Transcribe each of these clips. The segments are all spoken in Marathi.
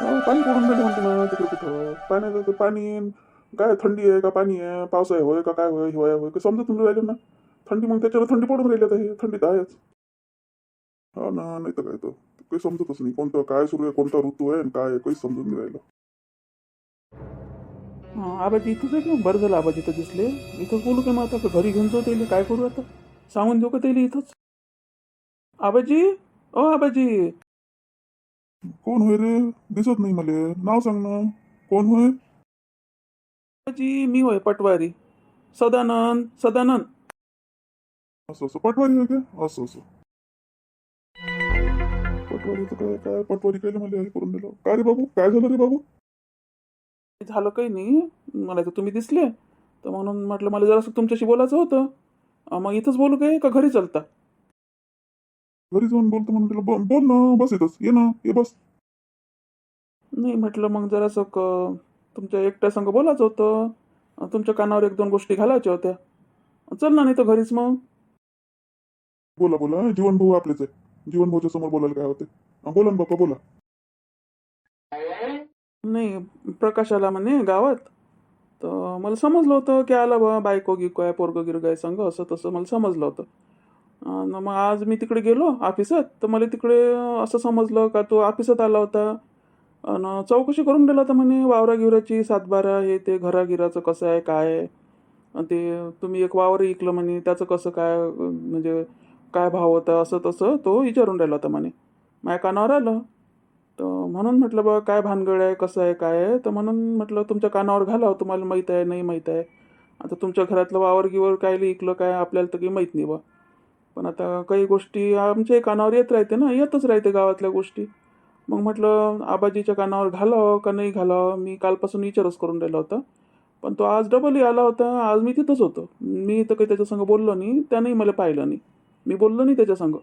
पाणी पडून राहिलं म्हणते ना तिकडे कुठं? पाण्याचं पाणी काय थंडी आहे का पाणी आहे? पावसा आहे होय का काय होय हिवाळ्या होय का समजा तुम्ही राहिलं ना. थंडी मग त्याच्यावर थंडी पडून राहिली आता हे थंडीत आहेच. हा ना नाही तर काय तर. काही समजतच नाही. कोणतं काय सुरू आहे कोणता ऋतू आहे आणि काय काही समजून नाही राहिलं. हा, आबाजी इथंच आहे की? बरं झालं आबाजी तर दिसले. इथंच बोलू का मग आता? घरी घेऊन जाऊ त्याला. काय करू आता? सांगून देऊ का त्याला इथंच? आबाजी? ओ आबाजी! कोण होय रे? दिसत नाही मला. नाव सांग ना. कोण होय? आबाजी मी होय पटवारी. सदानंद सदानंद. असं असं. पटवारी आहे का? असं असं. पटवारीचं काय काय? पटवारी काय मला हे करून दिलं. काय रे बाबू? काय झालं रे बाबू? झालं काही नाही. मला तर तुम्ही दिसले. तर म्हणून म्हटलं मला जरासं तुमच्याशी बोलायचं होतं. अं, मग इथंच बोलू काय? का घरी चालता? घरी जाऊन बोलतो म्हणून तिला बोल बोल ना बस येतच ये ना ये बस. नाही म्हटलं मग जरासं क तुमच्या एकट्या संग बोलायचं होतं. तुमच्या कानावर एक दोन गोष्टी घालायच्या होत्या. चल ना नाही तर घरीच मग. बोला बोला जीवन भाऊ आपलेच आहे जीवन भाऊच्या समोर बोलायला काय होते बोला ना बाप्पा बोला. नाही प्रकाश आला म्हणे गावात. तर मला समजलं होतं की आला बा बायको गिको आहे पोरगं गिरगं आहे संग असं तसं मला समजलं होतं. मग आज मी तिकडे गेलो ऑफिसात तर मला तिकडे असं समजलं का तो ऑफिसात आला होता. आणि चौकशी करून दिला तर म्हणे वावरा गिवराची सातबारा हे ते घरागिराचं कसं आहे काय आहे? ते तुम्ही एक वावर ऐकलं म्हणे त्याचं कसं काय म्हणजे काय भाव होता असं तसं तो विचारून राहिला होता म्हणे. माझ्या कानावर आलं. तर म्हणून म्हटलं बा काय भानगड आहे कसं आहे काय आहे? तर म्हणून म्हटलं तुमच्या कानावर घालावं तुम्हाला माहीत आहे नाही माहीत आहे. आता तुमच्या घरातलं वावर गिवर काय ऐकलं काय आपल्याला तर काही माहीत नाही बा. पण आता काही गोष्टी आमच्याही कानावर येत राहते ना येतच राहते गावातल्या गोष्टी. मग म्हटलं आबाजीच्या कानावर घालावं का नाही घालावं? मी कालपासून विचारच करून राहिला होता. पण तो आज डबलही आला होता. आज मी तिथंच होतो. मी तर काही त्याच्यासंग बोललो नाही. त्यानंही मला पाहिलं नाही. मी बोललो नाही त्याच्यासंग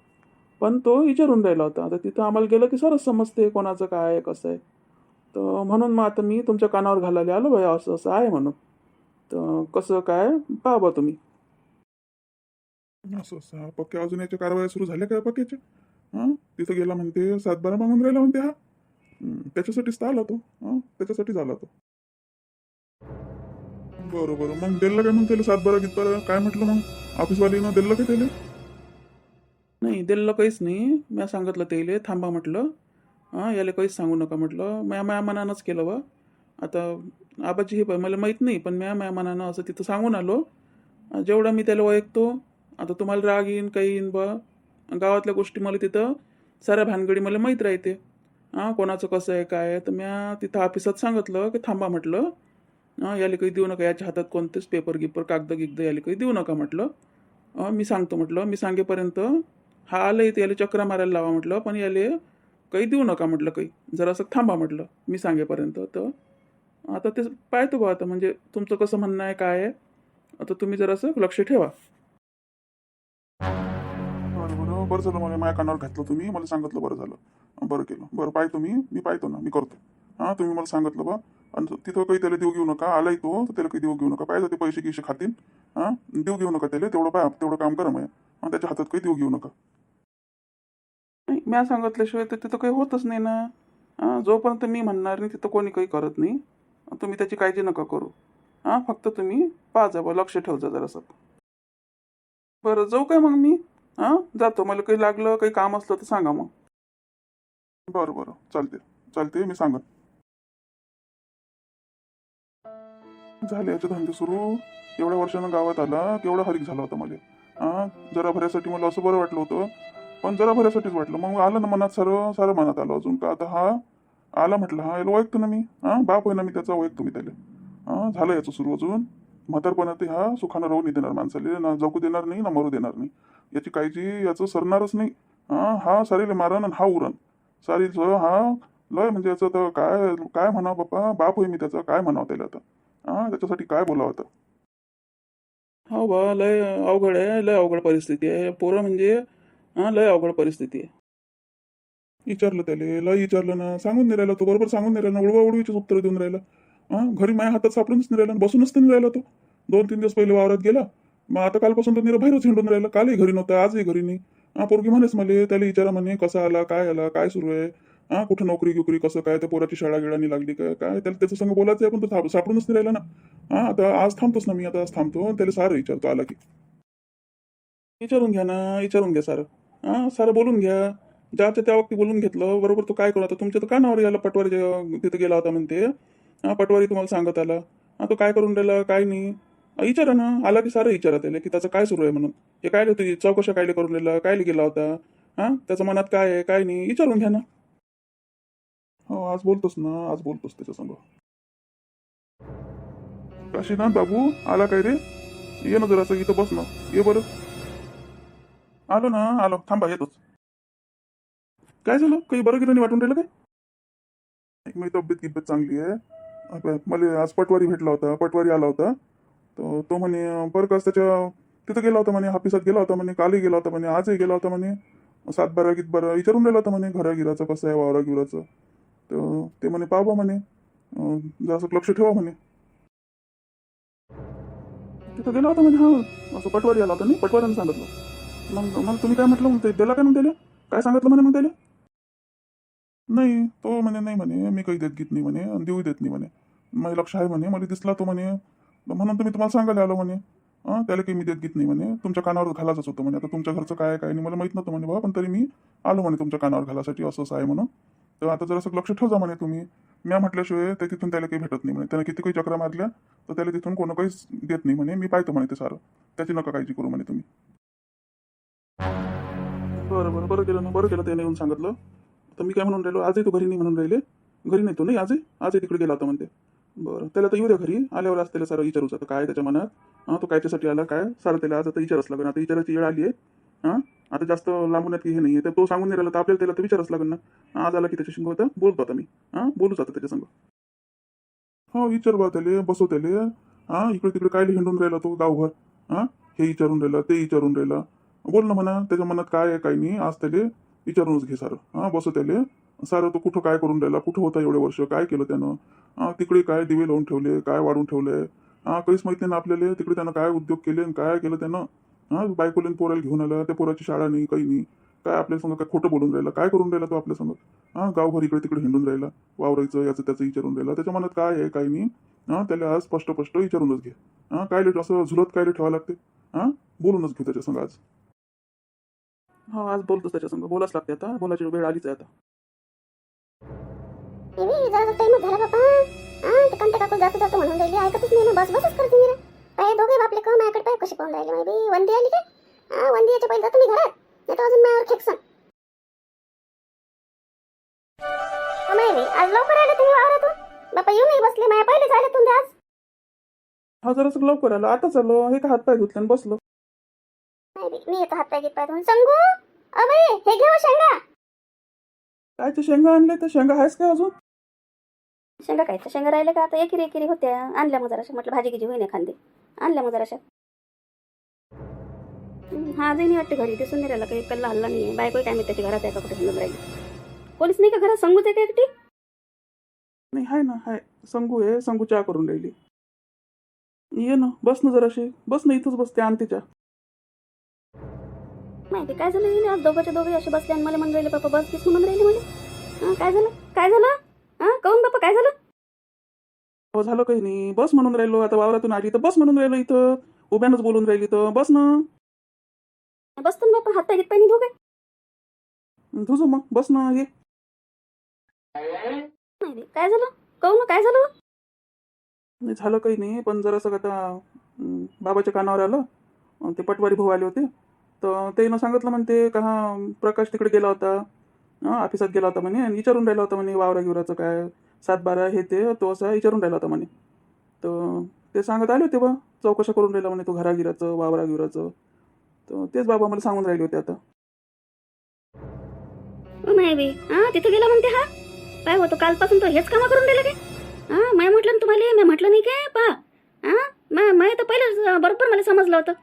पण तो विचारून राहिला होता. आता तिथं आम्हाला गेलं की सरच समजते कोणाचं काय आहे कसं आहे. तर म्हणून मग आता मी तुमच्या कानावर घालायला आलो. भाई असं असं आहे म्हणून. तर कसं काय? पाहा बा तुम्ही. असं असं. पक्क्या अजून याच्या कारवाया सुरू झाल्या काय पक्क्याच्या हां तिथं गेला म्हणते सातबारा मागून राहिला म्हणते हा. त्याच्यासाठीच तर आला तो. हां त्याच्यासाठीच आला तो. बरं बरं. मग दिलं काय मग त्याला सातबारा गीतबारा काय म्हटलं मग? ऑफिसवालीनं दिलं काय त्याला? नाही दिलं काहीच नाही. मी सांगितलं त्याला थांबा म्हटलं. हां याला काहीच सांगू नका म्हटलं. म्या माया मनानंच केलं बा. आता आबाजी हे मला माहीत नाही पण म्या माया मनानं असं तिथं सांगून आलो. जेवढा मी त्याला ओळखतो आता तुम्हाला राग येईन काही येईन बा. गावातल्या गोष्टी मला तिथं साऱ्या भानगडी मला माहीत राहते. हां कोणाचं कसं आहे काय आहे? तर म्या तिथं ऑफिसात सांगितलं की थांबा म्हटलं. हां याला काही देऊ नका याच्या हातात कोणतेच पेपर गिपर कागद गिगद याला काही देऊ नका म्हटलं. मी सांगतो म्हटलं मी सांगेपर्यंत हा आलं इथे याला चक्रा मारायला लावा म्हटलं पण याले काही देऊ नका म्हटलं काही. जरासं थांबा म्हटलं मी सांगेपर्यंत. तर आता ते पाहतो बा आता म्हणजे तुमचं कसं म्हणणं आहे काय आहे? आता तुम्ही जरासं लक्ष ठेवा. बरं झालं मला माझ्या कानावर घातलं तुम्ही मला सांगितलं बरं झालं. बरं केलं. बरं पाहतो मी मी पाहतो ना मी करतो. हां तुम्ही मला सांगितलं बा. आणि तिथं काही त्याला देऊ घेऊ नका आलाय तो तर त्याला काही देऊ घेऊ नका. पाहिजे ते पैसे गिशे खातील. हां देऊ घेऊ नका त्याला तेवढं पाय तेवढं काम करा माझ्या त्याच्या हातात काही देऊ घेऊ नका. नाही म्या सांगितल्याशिवाय तर तिथं काही होतच नाही ना. हां जोपर्यंत मी म्हणणार नाही तिथं कोणी काही करत नाही. तुम्ही त्याची काळजी नका करू. हां फक्त तुम्ही पाहा बा लक्ष ठेव जा जरासं. बरं जाऊ काय मग मी? हां? जातो. मला काही लागलं काही काम असलं तर सांगा मग. बरं बरं. चालते चालते मी सांगत. झाले याचे धंदे सुरू. एवढ्या वर्षानं गावात आला. केवढा हरिक झाला होता मला. हां? जरा भऱ्यासाठी मला असं बरं वाटलं होतं. पण जरा भऱ्यासाठीच वाटलं. मग आलं ना मनात सारं सारं मनात आलं अजून का? आता हा आला म्हटलं हा याला ओळखतो ना मी. हां? बाप होईना ना मी त्याचा ओळखतो मी त्याला. हां? झालं याचं सुरू अजून. म्हातारपणात हा सुखानं राहू नाही देणार माणसाला. ना जगू देणार नाही ना मरू देणार नाही. याची काळजी याचं सरणारच नाही. हां हा सारीले मारण आणि हा उरण. सारीच हा लय म्हणजे याचं तर काय काय म्हणावं बाप्पा? बाप होय मी त्याचा. काय म्हणावं त्याला आता? हां त्याच्यासाठी काय बोलावं आता? हो बा लय अवघड आहे लय अवघड परिस्थिती आहे. पोरं म्हणजे हां लय अवघड परिस्थिती आहे. विचारलं त्याला लय विचारलं ना. सांगून नाही राहिला तो. बरोबर सांगून नाही राहिला उडवा उडवीचीच उत्तर देऊन राहिला. हां घरी माझ्या हातात सापडूनच नाही राहिला बसूनच नाही राहिला तो दोन तीन दिवस पहिले वावरात गेला. मग आता कालपासून तर निरा बाहेरच हिंडून राहिला. कालही घरी नव्हता आजही घरी नाही. हा पोरगी म्हणेच मला त्याला विचारा म्हणे कसा आला काय आला काय सुरू आहे? हा कुठं नोकरी गिकरी कसं काय त्या पोराची शाळा गिळानी लागली काय काय? त्याला त्याचं संग बोलायचं आहे पण तो सापडूनच नाही राहिला ना. हा आता आज थांबतोच ना मी आता आज थांबतो. त्याला सारं विचारतो आला की. विचारून घ्या ना विचारून घ्या सारं. हा सारं बोलून घ्या. ज्याच्या त्या वक्ती बोलून घेतलं बरोबर तो काय करू आता? तुमच्या तर कानावर याला पटवारी तिथे तिथं गेला होता म्हणते. हा पटवारी तुम्हाला सांगत आला. हा तो काय करून राहिला काय नाही. विचारा ना. आला की सारं विचारा त्याला की त्याचं काय सुरू आहे म्हणून. हे काय होती? चौकशा कायले करून राहिला? काय गेला होता? हा त्याच्या मनात काय आहे काय नाही? विचारून घ्या ना. हो आज बोलतोस ना. आज बोलतोस त्याच्या संग. काशीनाथ बाबू आला काय रे? ये ना जरासं इथं बस ना. ये बरं. आलो ना आलो. थांबा येतोच. काय झालं? काही बरं गिरणी नाही वाटून राहिलं काय? एक मी तब्येत गिब्येत चांगली आहे. अबे, मला आज पटवारी भेटला होता पटवारी आला होता. तर तो म्हणे बरं का त्याच्या तिथं गेला होता म्हणे ऑफिसात गेला होता म्हणे कालही गेला होता म्हणे आजही गेला होता म्हणे. सात बारा गीत बारा विचारून राहिला होता म्हणे घरा गिराचं कसं आहे वावरा गिराचं तर ते म्हणे पाहा म्हणे जरासं लक्ष ठेवा म्हणे. तिथं गेला होता म्हणे हा असं पटवारी आला होता नाही पटवाऱ्यानं सांगितलं. मग मग तुम्ही काय म्हटलं मग ते दिला काय मग त्याला? काय सांगितलं म्हणे मग त्याला? नाही तो म्हणे नाही म्हणे मी काही देत घेत नाही म्हणे आणि देऊ देत नाही म्हणे. माझ्या लक्ष आहे म्हणे मला दिसला तो म्हणे. म्हणून तर मी तुम्हाला सांगायला आलो म्हणे. हां त्याला काही मी देत घेत नाही म्हणे. तुमच्या कानावर घालायचंच होतं म्हणे. आता तुमच्या घरचं काय काय नाही मला माहीत नव्हतं म्हणे बाबा पण तरी मी आलो म्हणे तुमच्या कानावर घालासाठी असं असं आहे म्हणून. तर आता जरासं लक्ष ठेवा म्हणे तुम्ही. म्या म्हटल्याशिवाय ते तिथून त्याला काही भेटत नाही म्हणे. त्याने किती काही चक्रा मारल्या तर त्याला तिथून कोण काहीच देत नाही म्हणे. मी पाहतो म्हणे ते सारं. त्याची नका काळजी करू म्हणे तुम्ही. बरं बरं बरं केलं ना बरं केलं त्याने येऊन सांगितलं. तर मी काय म्हणून राहिलो आजही तू घरी नाही म्हणून राहिले? घरी नाही तो नाही आजही? आजही तिकडे गेला होता म्हणते. बरं त्याला तर येऊ द्या घरी. आल्यावर आज त्याला सारं विचारूच. आता काय त्याच्या मनात? हां तो कायच्यासाठी आला? काय? सारं त्याला आज आता विचारच लागेल. आता विचारायची वेळ आली आहे. हां? आता जास्त लांबून की हे नाही आहे तर तो सांगून नाही राहिला तर आपल्याला त्याला तर विचारच लागेल ना. आज आला की त्याच्या संग होता? बोलतो आता मी. हां? बोलूच आता त्याच्या संग. हो विचार बा त्याले बसव त्याले. हां इकडे तिकडे काय हिंडून राहिला तो गावभर? हां? हे विचारून राहिला ते विचारून राहिला. बोल ना म्हणा त्याच्या मनात काय आहे काय नाही? आज त्याले विचारूनच घे सारं. हां बसं त्याले. सारं तो कुठं काय करून राहिला? कुठं होता एवढे वर्ष? काय केलं त्यानं? हां तिकडे काय दिवे लावून ठेवले? काय वाढून ठेवले? हां काहीच माहिती नाही ना आपल्याला. तिकडे त्यानं काय उद्योग केले आणि काय केलं त्यानं? हां बायकोलीन पोराला घेऊन आला. त्या पोराची शाळा नाही काही नाही. काय आपल्या संग काय खोटं बोलून राहिला? काय करून राहिला तो आपल्या संग? हां गावभर इकडे तिकडे हिंडून राहिला. वावरायचं याचं त्याचं विचारून राहिला. त्याच्या मनात काय आहे काय नाही. हां त्याला आज स्पष्ट स्पष्ट विचारूनच घे. हां काय लेट? असं झुलत काय लेट ठेवावं लागते? हां बोलूनच घे त्याच्या संग आज. हा आज बोलतोच त्याच्या संग बोलाच लागते आता. बोलायची वेळ आलीच आहे आता. जरा टाइम झाला बाबा हा ते कंटे काकू जातो जातो म्हणून राहिली. ऐकतच नाही ना. बस बसच करते मी रे. पाय दोघे बापले का माझ्याकडे पाय कशी पाहून राहिले माहिती? वंदी आली काय? हा वंदी याच्या पहिले जातो मी घरात. नाही तर अजून माझ्यावर खेकसन. माहिती आज लवकर आले तुम्ही वावरातून? बापा येऊ नाही बसले. माझ्या तुम्ही आज हा जरासं लवकर आलो. आता चाललो हे का हातपाय धुतले बसलो. मी येतो हात पाय धुवून. संगू अबे हे घेऊ शेंगा. काय ते शेंगा आणले? तर शेंगा आहेस काय अजून? शेंगा काय तर शेंगा राहिले का? आता एकिरी एकिरी होत्या. आणल्या मग जराशा. म्हटलं भाजी गिजी होईना खांदे. आणल्या मग जराशा. हं, हा आजही नाही वाटते घरी. नाही राहिला काही कल्ला हल्ला नाही आहे बायको काय मी त्याच्या घरात आहे का कुठे हिंडून राहिली. कोणीच नाही का घरात? संगूच आहे का एकटी? नाही आहे ना आहे संगू आहे. संगू चहा करून राहिली. ये ना बस ना जराशी. बस ना इथंच बसते आणते चहा माहिती काय झालं? हिने आज दोघांच्या दोघे असे बसले आणि मला म्हणून राहिले बापा बस किस म्हणून राहिले मला. हां काय झालं? काय झालं? हां काऊन बापा काय झालं? हो झालं काही नाही. बस म्हणून राहिलो आता वावरातून आली तर बस म्हणून राहिलो इथं. उभ्यानंच बोलून राहिली तर. बस ना. बसतो ना बापा हात पाय घेत नाही धोके तुझं मग बस ना ये काय झालं? काऊन काय झालं? नाही झालं काही नाही पण जरासं आता अं, बाबाच्या कानावर आलं. अं, ते पटवारी भाऊ आले होते. तर त्यानं सांगितलं म्हणते का हा प्रकाश तिकडे गेला होता हां ऑफिसात गेला होता म्हणे आणि विचारून राहिला होता म्हणे वावरा गिवराचं काय सात बारा हे ते तो असा विचारून राहिला होता म्हणे. तर ते सांगत आले होते बा चौकशा करून राहिला म्हणे तो घरागिराचं वावरा गिवराचं. तर तेच बाबा मला सांगून राहिले होते आता. मायबी हा तिथे गेला म्हणते हा? काय होतो कालपासून तो हेच कामं करून राहिला काय? हा माय म्हटलं ना तुम्हाला मी म्हटलं नाही काय पहा. हा माय तर पहिलं बरोबर मला समजलं होतं.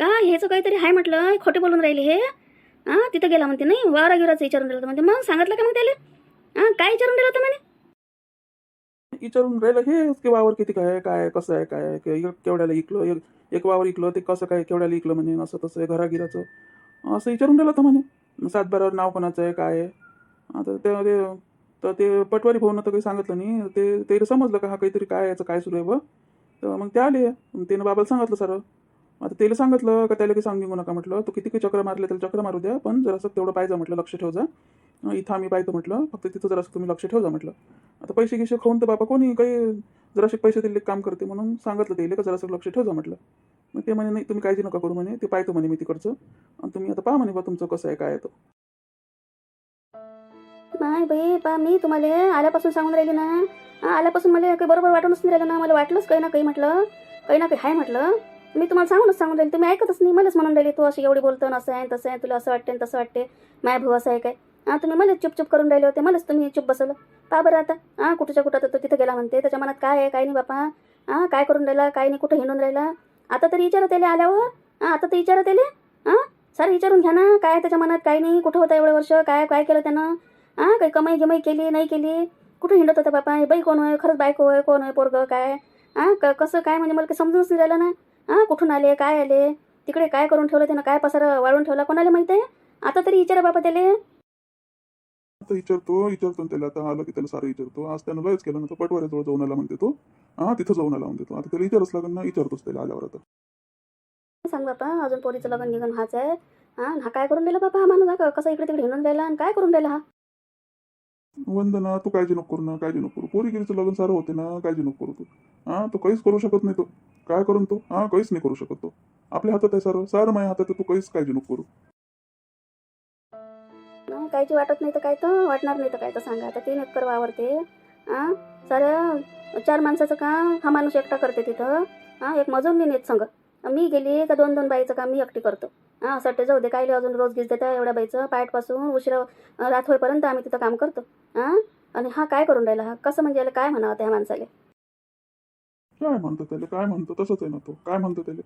का ह्याचं काहीतरी आहे म्हटलं खोटे बोलून राहिले हे? हा तिथं गेला म्हणते नाही वावरा गिराचं विचारून राहिलं होतं म्हणते. मग सांगितलं का मग त्याला? हा काय विचारून राहिलं होतं म्हणे? विचारून राहिलं हे की वावर किती काय आहे, काय कसं आहे काय आहे, केवढ्याला इकलं एक एक वावर इकलं ते कसं काय केवढ्याला इकलं म्हणे असं तसं आहे घरागिराचं असं विचारून राहिलं होतं म्हणे. सातबारावर नाव कोणाचं आहे काय आहे? आता ते तर ते पटवारी भाऊनं तर काही सांगितलं नाही. ते ते समजलं का हा काहीतरी काय याचं काय सुरू आहे बा? तर मग ते आले. त्यानं बाबाला सांगितलं सर आता त्याला सांगितलं का त्याला काही सांगू नका म्हटलं. तू किती काही चक्र मारले त्याला चक्र मारू द्या पण जरासं तेवढं पाहिजे म्हटलं लक्ष ठेव जा इथं आम्ही पाहतो म्हटलं फक्त तिथं जरासं तुम्ही लक्ष ठेव जा म्हटलं. आता पैसे गिसे खाऊन तर बाबा कोणी काही जरासे पैसे दिले काम करते म्हणून सांगितलं त्याला का जरासं लक्ष ठेव जा म्हटलं. मग ते म्हणे नाही तुम्ही काळजी नका करू म्हणे ते पाहतो म्हणे मी तिकडचं. आणि तुम्ही आता पहा म्हणे बा तुमचं कसं आहे काय आहे नाही बाई पा मी तुम्हाला आल्यापासून सांगून राहिली ना. आल्यापासून मला काही बरोबर वाटूनच नाही राहिलं ना. मला वाटलंच काही ना काही म्हटलं. काही ना काही आहे म्हटलं. मी तुम्हाला सांगूनच सांगून राहील. तुम्ही ऐकतच नाही. मलाच म्हणून राहिली तू अशी एवढी बोलतो ना असं आहे तसं आहे. तुला असं वाटते तसं वाटते माय भाऊ असं आहे काय? हां तुम्ही मलाच चुपचुप करून राहिले होते. मलाच तुम्ही चुप बसवलं. पा बरं आता. हां कुठच्या कुठं तर तो तिथं गेला म्हणते. त्याच्या मनात काय आहे काय नाही बापा. हां काय करून राहिला काय नाही कुठं हिंडून राहिला? आता तरी विचारत त्याला आल्यावर. हां आता तर विचारत त्याला. हां सारं विचारून घ्या ना. काय त्याच्या मनात काय नाही. कुठं होता एवढं वर्ष? काय काय केलं त्यानं? हां काही कमाई गिमाई केली नाही केली? कुठं हिंडत होता बापा? हे बाई कोण होय खरंच बायको होय कोण होय पोरगं काय? हां कसं काय? म्हणजे मला काही समजूनच नाही राहिलं ना. हां कुठून आले काय आले? तिकडे काय करून ठेवलं त्यानं काय पसार वाळून ठेवला कोणाला माहिती आहे? आता तरी विचारा बाबा त्याला. आता विचारतो विचारतो ना त्याला. आता आलं की त्याला सारं विचारतो आज त्यानं लयच केलं ना तो पटवाऱ्याजवळ जाऊन आला म्हणते तो. हा तिथं जाऊन आला म्हणते तो. आता त्याला विचारच लागेल ना विचारतोच त्याला आल्यावर आता. सांग बापा अजून पोरीचं लग्न निघून हाच आहे हां हा काय करून राहिला बापा हा माणूस? हा कसं इकडे तिकडे हिंडून राहिला आणि काय करून राहिला हा? वंदना तू काळजी नको करू ना काळजी नको करू. पोरीगिरीचं लग्न सारं होते ना काळजी नको करू तू. हा तो काहीच करू शकत नाही तो. काय करून तो? हा काहीच नाही करू शकत तो. आपल्या हातात आहे सारं. सारं माझ्या हातात आहे तू काहीच काळजी नको करू. नाही कायची वाटत नाही तर काय तर? वाटणार नाही तर काय तर सांगा. आता तीन एकर वावरते. हां साऱ्या चार माणसाचं काम हा माणूस एकटा करते तिथं. हां एक मजूर नाही नेत संग. मी गेली का दोन दोन बाईचं काम मी एकटी करतो. सट्टे जाऊ दे काय अजून रोज गीज देता एवढ्या बाईचं. पायटपासून उशिरा रात होईपर्यंत आम्ही तिथं काम करतो. हां? आणि हा काय करून राहिला हा? कसं म्हणजे याला काय म्हणावं त्या माणसाला? काय म्हणतो त्याला? काय म्हणतो? तसंच आहे ना तो. काय म्हणतो त्याला?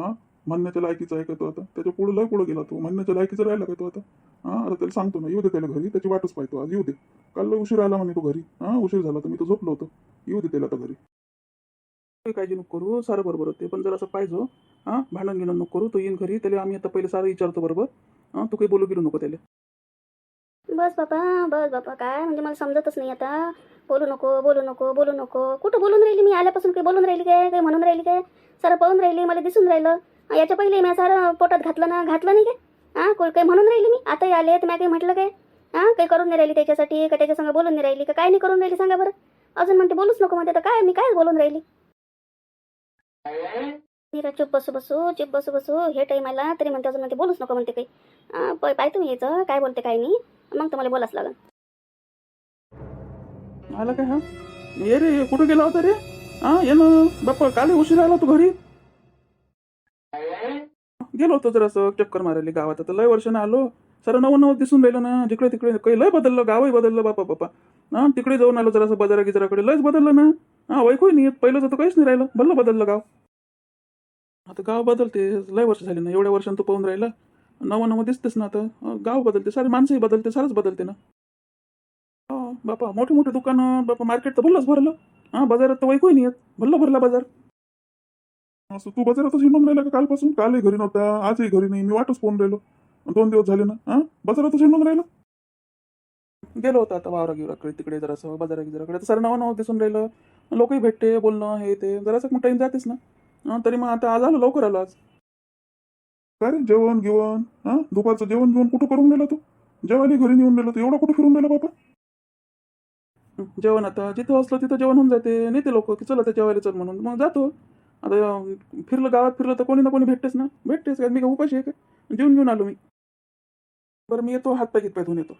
हा? म्हणण्याच्या लायकीचा आहे का तो आता? त्याच्या पुढे लय पुढे गेला तो. म्हणण्याच्या लायकीचा राहिला का तो आता? हा? आता त्याला सांगतो ना येऊ दे त्याला घरी. त्याची वाटच पाहतो आज. येऊ दे. काल लय उशीर आला म्हणे तो घरी. हा? उशीर झाला तर मी तो झोपलो होतो. येऊ दे त्याला आता घरी. काळजी नको करू सारं बरोबर होते. पण जर असं पाहिजे हो, हां भांडण गिणं नको करू तो येईन घरी त्याला आम्ही आता पहिले सारं विचारतो बरोबर. हां तू काही बोलू गिरू नको त्याला. बस बापा बस बापा काय? म्हणजे मला समजतच नाही आता. बोलू नको बोलू नको बोलू नको. कुठं बोलून राहिली मी? आल्यापासून काही बोलून राहिली काय? काही म्हणून राहिली काय? सारं पळून राहिली मला दिसून राहिलं. याच्या पहिले मी सारं पोटात घातलं ना घातलं नाही काय? हां काही म्हणून राहिली मी? आताही आले तर मी काही म्हटलं काय? हां काही करून नाही राहिली त्याच्यासाठी का त्याच्या संग बोलून नाही राहिली का काय नाही करून राहिली सांगा बरं. अजून म्हणते बोलूच नको म्हणते तर काय? मी काय बोलून राहिली? नीरा चुप बसू बसू चुप बसू बसू हे टाईम आला तरी म्हणते अजून म्हणते बोलूच नको म्हणते काही. अं, पाय तुम्ही यायचं काय बोलते काय नाही. मग तुम्हाला बोलाच लागल. आला काय हा? ये रे कुठं गेला होता रे? हा ये ना. बाप्पा काल उशीर आला तू घरी. गेलो होतो जरासं चक्कर मारायला गावात. आता लय वर्षानं आलो. सारं नवं नवं दिसून राहिलं ना जिकडे तिकडे काही लय बदललं गावही बदललं बापा बापा हा तिकडे जाऊन आलो जरासं बाजारा गिजाराकडे लयच बदललं ना. हा वैकोय नाही येत पहिलं तर काहीच नाही राहिलं भल्लं बदललं गाव. आता गाव बदलते लय वर्ष झाली ना एवढ्या वर्षांत तू पाहून राहिला. नवं नवं दिसतेस ना आता. गाव बदलते सारे माणसंही बदलते सारंच बदलते ना. हा बापा मोठे मोठे दुकानं बापा मार्केट तर भल्लंच भरलं. हा बाजारात तर वैकोय नाही येत भल्ला भरला बाजार. असं तू बाजारातच हिंडून राहिला का कालपासून? कालही घरी नव्हता आजही घरी नाही मी वाटच फोन राहिलो. दोन दिवस झाले ना हा? बाजारातच हिंडून राहिला. गेलो होतो आता वावरा गिवराकडे तिकडे जरासं बाजारा गिजाराकडे तर सारं नवं नवं दिसून राहिलं. लोकही भेटते बोलणं हे ते. जरासं मग टाईम जातेच ना. हा तरी मग आता आज आलो लवकर आलो आज. काय रे जेवण गिवण हा? दुपारचं जेवण घेऊन कुठं करून गेला तू? जेवायला घरी नेऊन गेलो तू. एवढा कुठं फिरून गेला बाबा जेवण आता जिथं असलं तिथं जेवण होऊन जाते. नेते लोक की चला त्या जेवायला चल म्हणून. मग जातो. आता फिरलं गावात फिरलं तर कोणी ना कोणी भेटतेच ना. भेटतेस का मी का उपाशी आहे का? जेवून घेऊन आलो मी. बरं मी येतो हात पाय पाय धुवून येतो.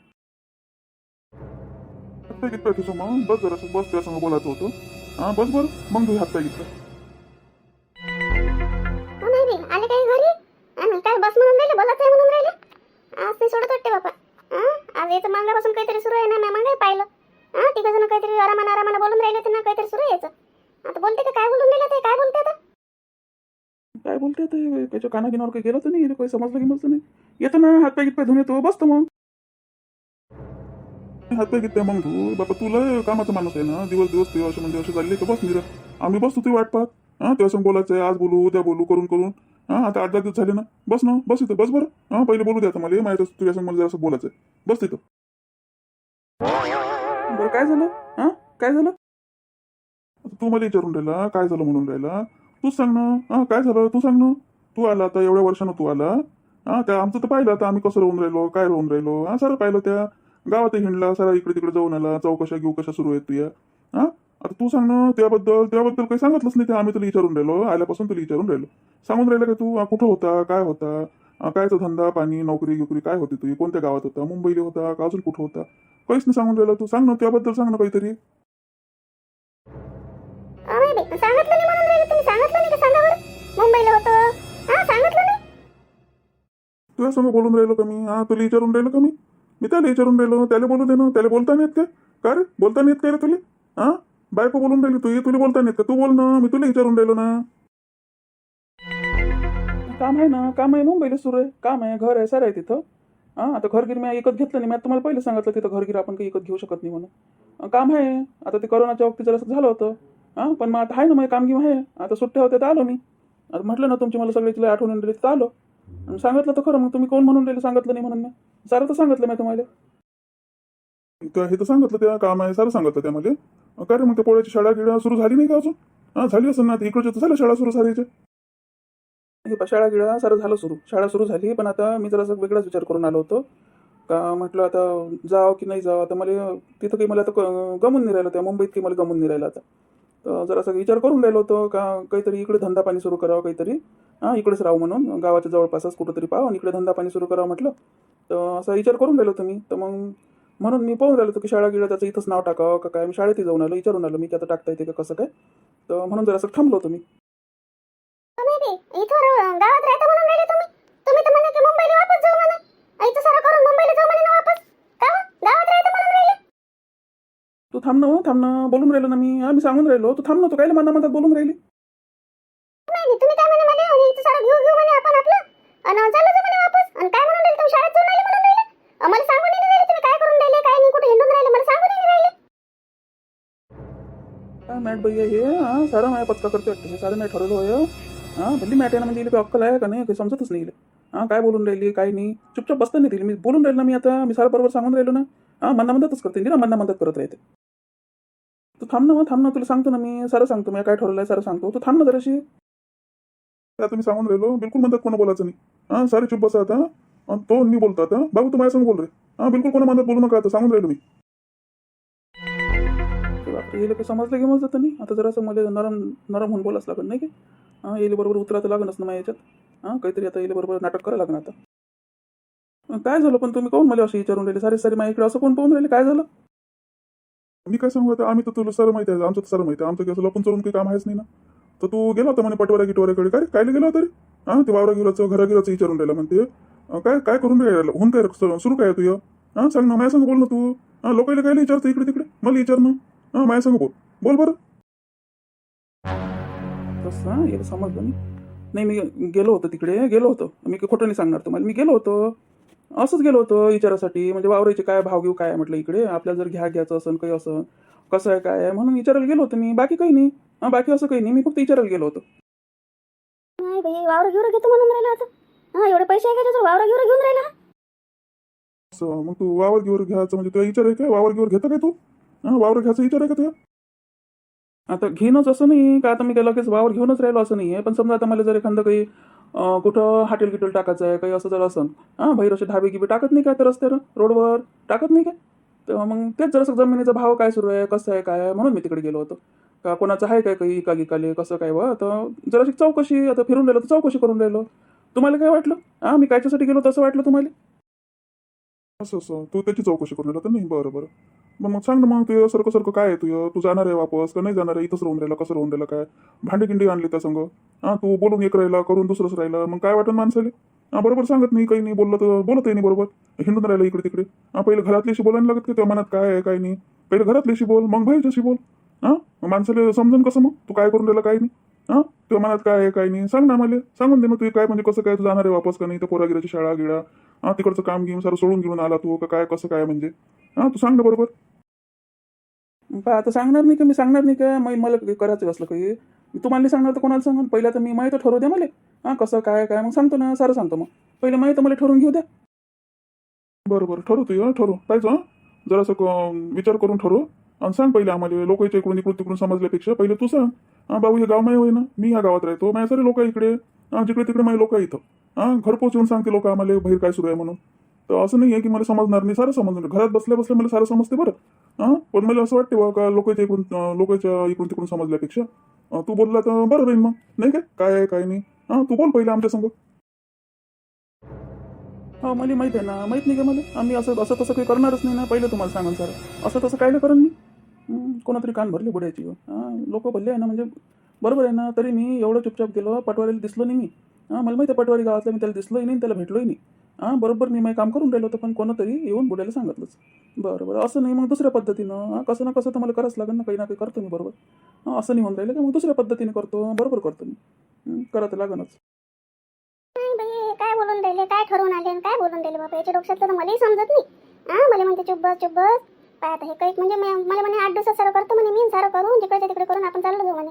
हात पाय तुझं मग. बस जरा बस त्या संग बोलायचं होतं. हा बस बरं. मग तू हात पाय नाही रे? आले काही घरी? आणि काय बस म्हणून राहिले? बोलत आहे म्हणून राहिले? आज ते सोडत वाटते बापा. हं? आज याचं मागल्यापासून काहीतरी सुरू आहे ना मी मागे पाहिलं. हा तिघ जण काहीतरी आरामानं आरामानं बोलून राहिले त्यांना काहीतरी सुरू यायचं आता बोलते का? काय बोलून दिलं ते? काय बोलते आता? काय बोलते ते त्याच्या कानागिनावर काही गेलं तर नाही काही समजलं गिमजलं नाही. येतो ना हात पाय पाय धुन येतो बसतो मग. हात पाय घेतपाय मग तू बाबा तुला कामाचा माणूस आहे ना. दिवस दिवस ते वर्ष म्हणजे वर्ष चालले तर बस निरा आम्ही बसतो ती वाट पाहत हा तेव्हा बोलायचं आहे. आज बोलू उद्या बोलू करून करून. हा आता आठ दहा दिवस झाले ना. बस ना बस इथं. बस बरं. हा पहिले बोलू द्या आता मला. माहिती तुझ्या संग मला जरासं बोलायचं आहे. बस तिथं बरं काय झालं? हां काय झालं? तू मला विचारून राहिला काय झालं म्हणून राहिला? तूच सांग ना. हा काय झालं? तू सांग ना. तू आला आता एवढ्या वर्षानं तू आला. हा त्या आमचं तर पाहिलं आता आम्ही कसं राहून राहिलो काय राहून राहिलो. हा सारं पाहिलं त्या गावात हिंडला सारा इकडे तिकडे जाऊन आला चौकशा घेऊ कशा सुरू आहेत तुया. हा आता तू सांग ना त्याबद्दल त्याबद्दल काही सांगितलंच नाही ते आम्ही तुला विचारून राहिलो. आल्यापासून तुला विचारून राहिलो. सांगून राहिलं का तू? कुठं होता? काय होता? कायचा धंदा पाणी नोकरी गिकरी काय होती तुझी? कोणत्या गावात होता? मुंबईला होता का अजून कुठं होता? काहीच नाही सांगून राहिलं तू. सांग ना त्याबद्दल सांग ना काहीतरी. अरे सांगितलं नाही म्हणून राहिले तुम्ही. सांगितलं नाही का सांगा बरं मुंबईला होतं. हा सांगितलं नाही? तुझ्या समोर बोलून राहिलो का मी? हा तुला विचारून राहिलो का मी? मी त्याला विचारून राहिलो. त्याला बोलू दे ना. त्याला बोलता नाहीत येत काय का रे? बोलता नाहीत येत काय रे तुला? हा? बायको बोलून राहिली तू तुला बोलता नाहीत येत का? तू बोल ना. मी तुला विचारून राहिलो ना. काम आहे ना. काम आहे मुंबईला सुरू आहे. काम आहे. घर आहे सर आहे तिथं. हां आता घरगिर मी विकत घेतलं नाही. मी आता तुम्हाला पहिले सांगितलं तिथं घरगिर आपण काही विकत घेऊ शकत नाही म्हणून. काम आहे. आता ते करोनाच्या वक्ती जरासं झालं होतं. हां पण मग आता आहे ना मग कामगिम आहे. आता सुट्ट्या होत्या तर आलो मी. आता म्हटलं ना तुमची मला सगळी तिला आठवण दिली तर आलो. आणि सांगितलं तर खरं मग तुम्ही कोण म्हणून राहिले सांगितलं नाही म्हणून मी? सारं तर सांगितलं मी तुम्हाला. त्या हे तर सांगितलं त्या काम आहे सारं सांगितलं त्यामध्ये अं, काय रे मग त्या पोळ्याची शाळा गिळा सुरू झाली नाही का अजून? हा झाली असेल ना आता. इकडच्या तर झाल्या शाळा सुरू झाल्याच्या. हे पहा, शाळा गिळा सारं झालं सुरू. शाळा सुरू झाली पण आता मी जरासा वेगळाच विचार करून आलो होतो. का म्हटलं आता जावं की नाही जावं? आता मला तिथं काही मला आता गमून नाही राहिलं त्या मुंबईत काही मला गमून नाही राहिलं आता. तर जरासा विचार करून राहिलो होतो का काहीतरी इकडे धंदा पाणी सुरू करावं काहीतरी. हां इकडेच राहू म्हणून. गावाच्या जवळपासच कुठंतरी पाहावं आणि इकडे धंदा पाणी सुरू करावं म्हटलं. तर असा विचार करून राहिलो होतो मी. तर मग म्हणून मी पाहून राहिलो होतो की शाळा गिळा त्याचं इथंच नाव टाकावं का काय? मी शाळेतही जाऊन आलो विचारून आलो मी की आता टाकता येते का कसं काय? तर म्हणून जरासं थांबलो होतो मी. तुम्ही गावात राहता म्हणून राहिले तुम्ही. तुम्ही तर म्हणे की मुंबईला वापस जाऊ म्हणे. इथं सारं करून मुंबईला जाऊ म्हणे ना वापस का हो? गावात राहता म्हणून राहिले तू थांब ना हो, थांब ना बोलून राहिलो ना मी. हा मी सांगून राहिलो. तू थांब ना तू काय मना मनात बोलून राहिली. नाही नाही, तुम्ही काय म्हणे मला आणि इथं सारं घेऊ घेऊ म्हणे आपण आपलं. आणि चाललं जाऊ म्हणे वापस. आणि काय म्हणून राहिले तुम्ही शाळेत जाऊन राहिले म्हणून राहिले? अं, मला सांगून नाही राहिले तुम्ही काय करून राहिले काय नाही कुठे हिंडून राहिले मला सांगून नाही राहिले. काय मॅट भैया हे? हा सारं माझ्या पचका करते वाटतं. हे सारं मी ठरवलं होय. हां भल्ली मॅट आहे ना म्हणजे अक्कल आहे का नाही? काही समजतच नाही हां काय बोलून राहिली काय नाही. चुपचाप बसता नाही दिली मी बोलून राहिलो ना मी आता. मी सारं बरोबर सांगून राहिलो ना. हां मदतच करते ना मन्ना मदत करत राहते. तू थांब ना मग थांब ना तुला सांगतो ना मी. सारं सांगतो मी काय ठरवलं आहे सारं सांगतो. तू थांब ना जराशी. काय तुम्ही सांगून राहिलो बिलकुल म्हणतात कोणा बोलायचं नाही. हा सारे चुप बसा आता. तो मी बोलतो आता बाबू तू माझ्या बोल रे. हा बिलकुल कोणा म्हणतात बोलू नका आता सांगून राहिलो मी. ते काही समजलं की मग नाही? आता जरासं मला नरम नरम होऊन बोलाच लागत नाही की? हां येले बरोबर उतरा तर लागणच ना माझ्या याच्यात. हां काहीतरी आता येले बरोबर नाटक करायला लागणार आता. काय झालं पण तुम्ही कोण मला असं विचारून राहिले? सारे सारे माझ्या इकडे असं कोण पाहून राहिले? काय झालं? मी काय सांगू आता? आम्ही तर तुला सर माहिती आहे आमचं तर सर माहिती आहे. आमचं कसं लपून चोरून काही काम आहेच नाही ना? तर तू गेला होता म्हणे पटवाऱ्या गिटवाऱ्याकडे? काय कायला गेला होता रे? हा ते वावरा गिराचं घरा गिराचं विचारून राहिला म्हणते काय काय करून राहिला होऊन काय सुरू काय तुझं? हा सांग ना माझ्या सांग बोल ना तू. हा लोकांना काय विचारतं? इकडे तिकडे? मला विचार ना. हा माझ्या संग बोल. बोल बरं. तसं हां याला समजलं नाही नाही मी गेलो होतो तिकडे. गेलो होतो. मी खोटं नाही सांगणार तुम्हाला. मी गेलो होतो. असंच गेलो होतो विचारासाठी. म्हणजे वावराचे काय भाव घेऊ काय म्हटलं इकडे. आपल्याला जर घ्या घ्यायचं असन काही असं कसं आहे काय आहे म्हणून विचारायला गेलो होतो मी. बाकी काही नाही. बाकी असं काही नाही. मी फक्त विचारायला गेलो होतो. नाही बाई वावर घेऊन घेतो म्हणून राहिला आता. हा एवढे पैसे आहे का वावर घेऊन घेऊन राहिला? असं मग तू वावर गिवर घ्यायचं म्हणजे तुला विचार आहे काय वावर गिवर घेतं काय तू? हा वावर घ्यायचा विचार आहे का तुझ्या आता घेणंच असं नाही का? आता मी काय लगेच वावर घेऊनच राहिलो असं नाही आहे पण समजा आता मला जर एखादं काही कुठं हॉटेल गिटेल टाकायचं आहे काही असं जर असन हां बाहेर असे ढाबे गिबे टाकत नाही काय तर रस्त्यावर रोडवर टाकत नाही काय? तर मग तेच जरासं जमिनीचा भाव काय सुरू आहे कसं आहे काय आहे म्हणून मी तिकडे गेलो होतो. का कोणाचं आहे काय काही इका गिकाले कसं काय बा तर जराशी चौकशी आता फिरून राहिलो तर चौकशी करून राहिलो. तुम्हाला काय वाटलं? हां मी कायच्यासाठी गेलो तसं वाटलं तुम्हाला? असं असं. तू त्याची चौकशी करून राहिला तर नाही? बरं बरं. मग मग सांग ना मग तुझं सारखं सारखं काय आहे तुझं? तू जाणार आहे वापस का नाही जाणार आहे? इथंच राहून राहिला कसं राहून राहिला काय? भांडी गिंडी आणली त्या संग. हां तू बोलून एक राहिला करून दुसरंच राहिला. मग काय वाटत माणसाले? हां बरोबर सांगत नाही काही नाही बोललं तर बोलत नाही बरोबर. हिंडून राहिलं इकडे तिकडे. हां पहिले घरातल्याशी बोलायला लागत की त्या मनात काय आहे काय नाही? पहिले घरातल्याशी बोल मग बाहेरच्याशी बोल. हां माणसाले माणसाला समजून कसं मग? तू काय करून राहिला काय नाही? हां तुझ्या मनात काय आहे काय नाही? सांग ना मला सांगून दे मग तू काय म्हणजे कसं काय तू जाणार आहे वापस का नाही? तर पोरागिराची शाळा गिळा हां तिकडचं काम घेऊन सारं सोडून घेऊन आला तू का काय कसं काय म्हणजे? हां तू सांग ना बरोबर. पहा आता सांगणार नाही का मी सांगणार नाही का? मग मला करायचं असलं काही तुम्हाला सांगणार तर कोणाला सांगा? पहिला तर मी माहिती ठरवू द्या मला. हां कसं काय काय? मग सांगतो ना सारं सांगतो मग. पहिले माहिती मला ठरवून घेऊ द्या. बरोबर ठरवू तू हं, पाहिजे हां? जरासं विचार करून ठरवू. आणि सांग पहिले आम्हाला लोकांच्या इकडून इकडून तिकडून समजल्यापेक्षा. पहिले तू सांग. हां बाबू हे गाव माही होय ना? मी ह्या गावात राहतो. माझ्या सारे लोक इकडे. हां जिकडे तिकडे माझे लोक इथं. हा घरपोच येऊन सांगते लोक आम्हाला बाहेर काय सुरू आहे म्हणून. तर असं नाही आहे की मला समजणार नाही सारं समजणार घरात बसल्या बसल्या मला सारं समजते बरं. हां? पण मला असं वाटते बा का लोकांच्या इकडून लोकांच्या इकडून तिकडून समजल्यापेक्षा तू बोलला तर बरं राहील मग. नाही काय? काय आहे काय नाही. हां? तू बोल पहिले आमच्या संग. हा मला माहीत आहे ना. माहीत नाही का मला? आम्ही असं असं तसं काही करणारच नाही ना. पहिले तुम्हाला सांगा सर. असं तसं काय करण मी? कोणातरी कान भरले बुड्याची. हां लोक भरले आहे ना म्हणजे बरोबर आहे ना. तरी मी एवढं चुपचाप गेलो पटवारीला दिसलो नाही मी. हां मला माहिती आहे पटवारी गावातलं मी त्याला दिसलोही नाही त्याला भेटलोही नाही. हां बरोबर मी माझं काम करून राहिलो होतं पण कोणतरी येऊन बोलायला सांगितलंच. बरं बरं असं नाही मग दुसऱ्या पद्धतीनं. हां कसं ना कसं तर मला करावंच लागेल ना काही ना काही करतो मी बरोबर. हां असं नाही होऊन राहिलं का? मग दुसऱ्या पद्धतीने करतो बरोबर करतो मी. करत लागणच नाही बाई काय बोलून राहिले काय ठरवून आले आणि काय बोलून राहिले बाबा? याच्या डोक्यातलं तर मलाही समजत नाही. हा मला म्हणते चुप बस चुप बस पाय आता हे काही म्हणजे मला म्हणे आठ दिवसात सारं करतो म्हणे मी सारं करून जिकडे तिकडे करून आपण चाललो जाऊ म्हणे.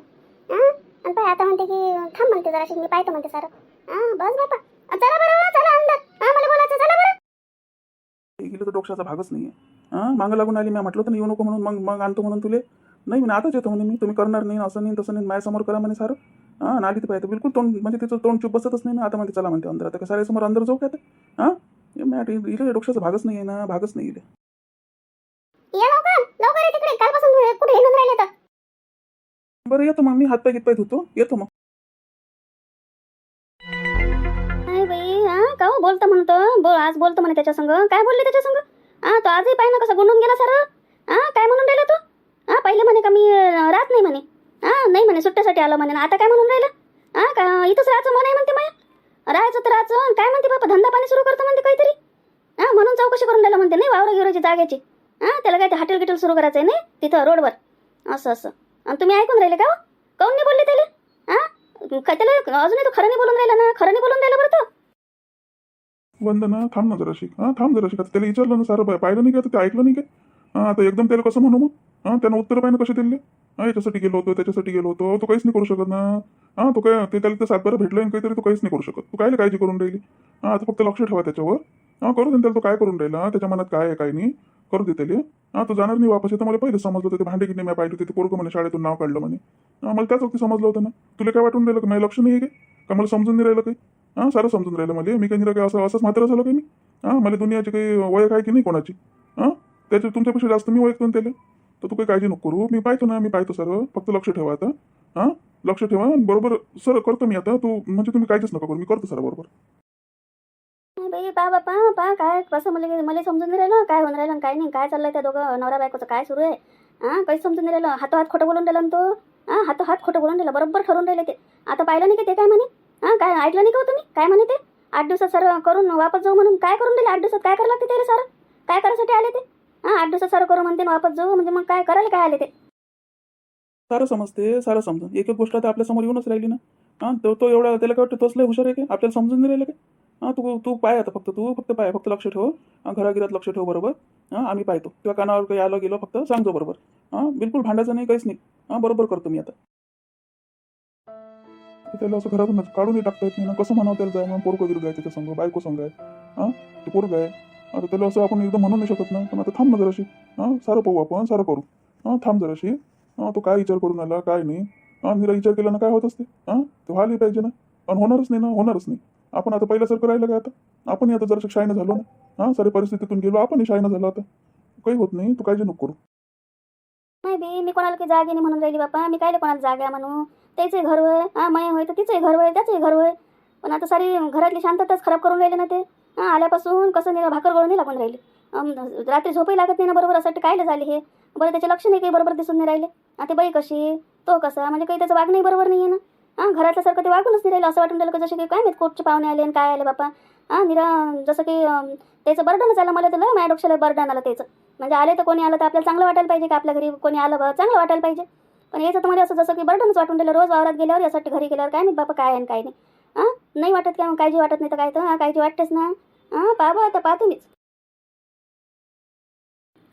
हां आणि पाय आता म्हणते की थांब म्हणते जराशी मी पाहतो म्हणते सारं. हां बस बापा चला बरं चला अंदर. हां मला बोलायचं चला बरं गेलं तर डोक्याचा भागच नाही आहे हां? मागं लागून आली मी म्हटलं ना येऊ नको म्हणून मग मग आणतो म्हणून तुले. नाही म्हणे आताच येतो म्हणे मी. तुम्ही करणार नाही असं नाही तसं नाही माझ्यासमोर करा म्हणे सारं. हां आली तर पाहिजे बिलकुल तोंड म्हणजे तिचं तोंड चुप बसतच नाही ना. आता म्हणते चला म्हणते अंदर आता काय समोर अंदर जाऊ काय हां? इले डोक्याचा भागच नाही आहे ना भागच नाही तर बरं येतो मग. मी हातपाय घेतपाय धुतो. येतो मग. बोलतं म्हणतो बोल आज बोलतो म्हणे त्याच्या संग. काय बोलले त्याच्या संग? हा तो आजही पाय ना कसं गुंडून गेला सर? हा काय म्हणून राहिला तू? हा पहिले म्हणे का मी राहत नाही म्हणे. हा नाही म्हणे सुट्ट्यासाठी आलो म्हणे. आता काय म्हणून राहिलं? हा का इथंच राहायचं म्हणे म्हणते माया? राहायचं तर राहायचं. आणि काय म्हणते बाबा धंदा पाणी सुरू करतो म्हणते काहीतरी? हा म्हणून चौकशी करून राहिला म्हणते नाही वावर गिरोची जागेची. हा त्याला काय ते हॉटेल गिटेल सुरू करायचं आहे नाही? तिथं रोडवर. असं असं. आणि तुम्ही ऐकून राहिले का हो? काऊन नाही बोलले त्याला? हा काय त्याला अजूनही तो खरं नाही बोलून राहिला ना? खरं नाही बोलून राहिला बरं तो? वंदना थांब ना जराशी. हां थांब जराशी. का त्याला विचारलं ना सारं पाहिलं नाही का? ते ऐकलं नाही का? हां आता एकदम त्याला कसं म्हणू मग? हां त्यानं उत्तर पाहिजे कसे दिले? हां याच्यासाठी गेलो होतो त्याच्यासाठी गेलो होतो. तो काहीच नाही करू शकत ना. हां तो काय ते त्याला ते सातबारा भेटलं आणि काहीतरी तो काहीच नाही करू शकत. तू काय काळजी करून राहिली? हां आता फक्त लक्ष ठेवा त्याच्यावर. हां करू दे त्याला. तो काय करून राहिला? त्याच्या मनात काय आहे काय नाही? करू दे त्याला. हां तो जाणार नाही वापस. येतं मला पहिले समजलं होतं. ते भांडे किती मी पाहिजे होते. ते पोरगं म्हणे शाळेतून नाव काढलं म्हणे. हां मला त्याच वक्ती समजलं होतं ना. तुला काय वाटून राहिलं का? मला लक्ष नाही आहे का मला समजून नाही राहिलं काही? हां सारं समजून राहिलं मला. मी काही काय असं असंच मात्र झालो काही मी? हां मला दुनियाची काही वयक आहे की नाही कोणाची? हां त्याच्या तुमच्यापेक्षा जास्त मी ओळखतो त्याला? तर तू काही काळजी नको करू. मी पाहतो ना मी पाहतो सर्व. फक्त लक्ष ठेवा आता. हां लक्ष ठेवा बरोबर सर करतो मी आता. तू म्हणजे तुम्ही काळजीच नका करू. मी करतो सर बरोबर. बाई पा बापा पा काय कसं मला मला समजून नाही राहिलं. काय होऊन राहिलं काय नाही. काय चाललंय त्या दोघं? नवरा बायकोचं काय सुरू आहे? हां काही समजून नाही राहिलं? हातो हात खोटं बोलून राहिला ना तो? हां हातो हात खोटं बोलून राहिला बरोबर ठरून राहिले ते. आता पाहिलं नाही की ते काय म्हणे? हां काय ऐकलं नाही का हो तुम्ही? काय म्हणते आठ दिवसात सर करून वापस जाऊ म्हणून काय करून दिले? आठ दिवसात काय करायला लागते त्याला सर? काय करायसाठी आले ते? हां आठ दिवसात सर करू म्हणते वापस जाऊ म्हणजे मग काय करायला काय आले ते? सारं समजते सारं समजून. एक एक गोष्ट आता आपल्यासमोर येऊनच राहिली ना. हां तो तो एवढा त्याला काय वाटतं तोच लय हुशार आहे की? आपल्याला समजून नाही राहिलं काय हां तू तू पाय आता फक्त तू फक्त पाय फक्त लक्ष ठेव. घरागिरात लक्ष ठेव बरोबर? हां आम्ही पाहतो. किंवा कानावर काही आलं गेलो फक्त सांगतो बरोबर? हां बिलकुल भांडायचं नाही काहीच नाही. हां बरोबर करतो मी आता. तर त्याला असं घरातून म्हणजे काढूनही टाकता येत नाही. ना कसं म्हणावं त्याला जाय? मग पोरग गिरग आहे त्याच्या संघ बायको संघ आहे. हां? ते पोरग आहे. आता त्याला असं आपण एकदम म्हणू नाही शकत ना. पण आता थांब ना जराशी. हां? सारं पाहू आपण सारं करू. हां? थांब जराशी. हां? तो काय विचार करून आला काय नाही. हां? निरा विचार केला ना काय होत असते? हां? ते व्हायला पाहिजे ना. आणि होणारच नाही ना होणारच नाही. आपण आता पहिल्यासारखं राहिलं काय आता? आपणही आता जरासं शायनं झालो ना. हां? सारी परिस्थितीतून गेलो आपणही शायनं झालो आता. काही होत नाही. तू काळजी नको करू. नाही बी मी कोणाला की जागे नाही म्हणून राहिली बापा. मी काय कोणाला जागा म्हणू? त्याचंही घर होय हा माया होय तर तिचंही घर होय त्याचंही घर होय पण आता सारी घरातली शांतताच खराब करून राहिले ना ते. हां आल्यापासून कसं नाही भाकर गळून नाही लागून राहिले. रात्री झोपही लागत नाही ना बरोबर असं कायला झाले हे? बरं त्याचे लक्ष नाही काही बरोबर दिसून नाही राहिले. आता बाई कशी? तो कसा? म्हणजे काही त्याचं वागणंही बरोबर नाही आहे ना. हां घरातल्यासारखं ते वागूनच नाही राहिलं. असं वाटून राहिलं का जसे काही काय माहीत कोर्टचे पाहुणे आले आणि काय आले बापा. हां निरा जसं की त्याचं बर्डनच आलं मला तर माझ्या डोक्षाला बर्डन आलं त्याचं. म्हणजे आले तर कोणी आलं तर आपल्याला चांगलं वाटायला पाहिजे की आपल्या घरी कोणी आलं बा? चांगलं वाटायला पाहिजे. पण याचं तुम्हाला मला असं जसं की बर्डनच वाटून दिलं रोज वावरात गेल्यावर यासाठी घरी गेल्यावर काय नाही बाबा काय आहे आणि काय नाही. हां नाही वाटत काय मग काळजी वाटत नाही तर काय तर? हां काळजी वाटतेच ना. हां पा आता पाहतो मीच.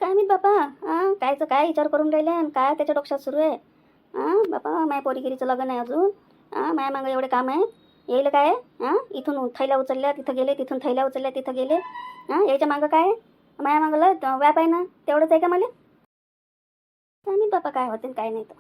काय मी बापा हां कायचं काय विचार करून राहिले आणि काय त्याच्या डोक्यात सुरू आहे? हां बापा माझ्या पोरीगिरीचं लग्न आहे अजून. हां माझ्या मागं एवढे काम आहे. येईल काय? हां इथून थैल्या उचलल्या तिथं गेले तिथून थैल्या उचलल्या तिथं गेले. हां यायच्या मागं काय? माया मागलं व्याप आहे ना? तेवढंच आहे का मला? काय मी बापा काय होते काय नाही तर.